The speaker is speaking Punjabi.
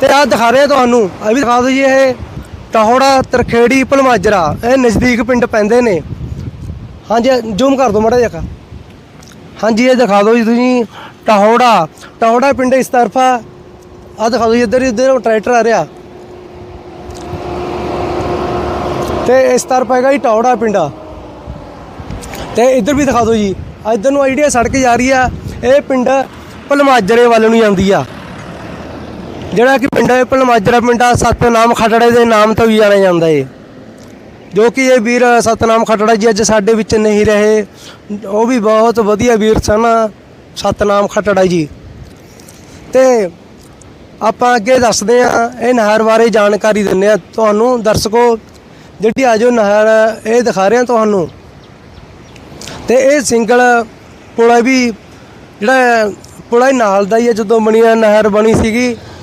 ਤੇ ਆਹ ਦਿਖਾ ਰਹੇ ਤੁਹਾਨੂੰ ਆ ਵੀ ਦਿਖਾ ਦਿਓ ਜੀ ਇਹ ਟਹੋੜਾ ਤਰਖੇੜੀ ਭਲਮਾਜਰਾ ਇਹ ਨਜ਼ਦੀਕ ਪਿੰਡ ਪੈਂਦੇ ਨੇ। ਹਾਂਜੀ, ਜ਼ੂਮ ਕਰ ਦਿਓ ਮਾੜਾ ਜਿਹਾ ਹਾਂਜੀ, ਇਹ ਦਿਖਾ ਦਿਓ ਜੀ ਤੁਸੀਂ, ਟਹੋੜਾ ਟਹੋੜਾ ਪਿੰਡ ਇਸ ਤਰਫਾ। ਆ ਦਿਖਾ ਦਿਓ ਜੀ ਇੱਧਰ ਇੱਧਰ ਟਰੈਕਟਰ ਆ ਰਿਹਾ। ਤੇ ਇਸ ਤਰਫ ਹੈਗਾ ਜੀ ਟਹੋੜਾ ਪਿੰਡ। ਤੇ ਇੱਧਰ ਵੀ ਦਿਖਾ ਦਿਓ ਜੀ ਇੱਧਰ ਨੂੰ ਆ ਆਈਡੀਆ ਸੜਕ ਜਾ ਰਹੀ ਆ, ਇਹ ਪਿੰਡ ਭਲਮਾਜਰੇ ਵੱਲ ਨੂੰ ਜਾਂਦੀ ਆ। ਜਿਹੜਾ ਕਿ ਪਿੰਡ ਹੈ ਭਲਮਾਜਰਾ ਪਿੰਡ ਆ, ਸਤਨਾਮ ਖਟੜੇ ਦੇ ਨਾਮ ਤੋਂ ਵੀ ਜਾਣਿਆ ਜਾਂਦਾ ਏ। ਜੋ ਕਿ ਇਹ ਵੀਰ ਸਤਨਾਮ ਖਟੜਾ ਜੀ ਅੱਜ ਸਾਡੇ ਵਿੱਚ ਨਹੀਂ ਰਹੇ। ਉਹ ਵੀ ਬਹੁਤ ਵਧੀਆ ਵੀਰ ਸਨ, ਸਤਨਾਮ ਖਟੜਾ ਜੀ। ਤੇ ਆਪਾਂ ਅੱਗੇ ਦੱਸਦੇ ਆ ਇਹ ਨਹਿਰ ਬਾਰੇ ਜਾਣਕਾਰੀ ਦਿੰਦੇ ਆ ਤੁਹਾਨੂੰ। ਦਰਸ਼ਕੋ, ਜਿਹੜੀ ਆਜੋ ਨਹਿਰ ਇਹ ਦਿਖਾ ਰਹੇ ਆ ਤੁਹਾਨੂੰ। ਤੇ ਇਹ ਸਿੰਗਲ ਪੁਲਾ ਵੀ, ਜਿਹੜਾ ਪੁਲ ਨਾਲ ਦਾ ਹੀ ਹੈ, ਜਦੋਂ ਬਣੀ ਨਹਿਰ ਬਣੀ ਸੀਗੀ।